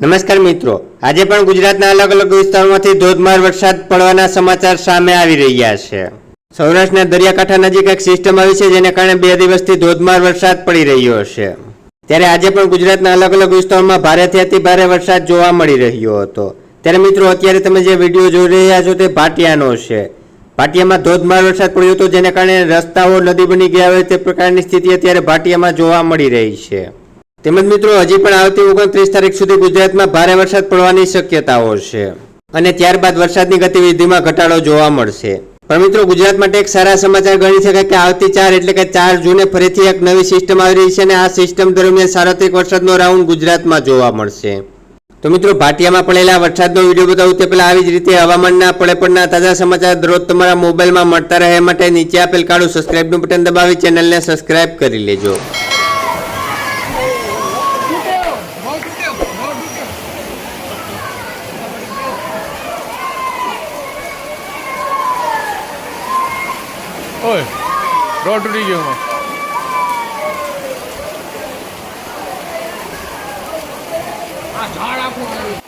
નમસ્કાર મિત્રો. આજે પણ ગુજરાતના અલગ અલગ વિસ્તારોમાંથી ધોધમાર વરસાદ પડવાના સમાચાર સામે આવી રહ્યા છે. સૌરાષ્ટ્રના દરિયાકાંઠા નજીક એક સિસ્ટમ આવી છે જેને કારણે બે દિવસથી ધોધમાર વરસાદ પડી રહ્યો છે. ત્યારે આજે પણ ગુજરાતના અલગ અલગ વિસ્તારોમાં ભારેથી અતિ ભારે વરસાદ જોવા મળી રહ્યો હતો. ત્યારે મિત્રો, અત્યારે તમે જે વીડિયો જોઈ રહ્યા છો તે ભાટિયાનો છે. ભાટિયામાં ધોધમાર વરસાદ પડ્યો હતો જેને કારણે રસ્તાઓ, નદી બની ગયા હોય તે પ્રકારની સ્થિતિ અત્યારે ભાટિયામાં જોવા મળી રહી છે. તેમજ મિત્રો, હજી પણ આવતી ઓગણત્રીસ તારીખ સુધી ગુજરાતમાં ભારે વરસાદ પડવાની શક્યતાઓ છે અને ત્યારબાદ વરસાદની ગતિવિધિમાં ઘટાડો જોવા મળશે. પણ મિત્રો, ગુજરાત માટે એક સારા સમાચાર ગણી શકાય કે આવતી ચાર એટલે કે ચાર જૂને ફરીથી એક નવી સિસ્ટમ આવી રહી છે અને આ સિસ્ટમ દરમિયાન સાર્વત્રિક વરસાદનો રાઉન્ડ ગુજરાતમાં જોવા મળશે. તો મિત્રો, ભાટિયામાં પડેલા વરસાદનો વીડિયો બતાવું તે પહેલાં આવી જ રીતે હવામાનના પડે પડના તાજા સમાચાર દરરોજ તમારા મોબાઈલમાં મળતા રહે માટે નીચે આપેલ કાળું સબસ્ક્રાઇબનું બટન દબાવી ચેનલને સબસ્ક્રાઇબ કરી લેજો. ઓય રોડ તૂટી ગયો. આ ઝાડ આખું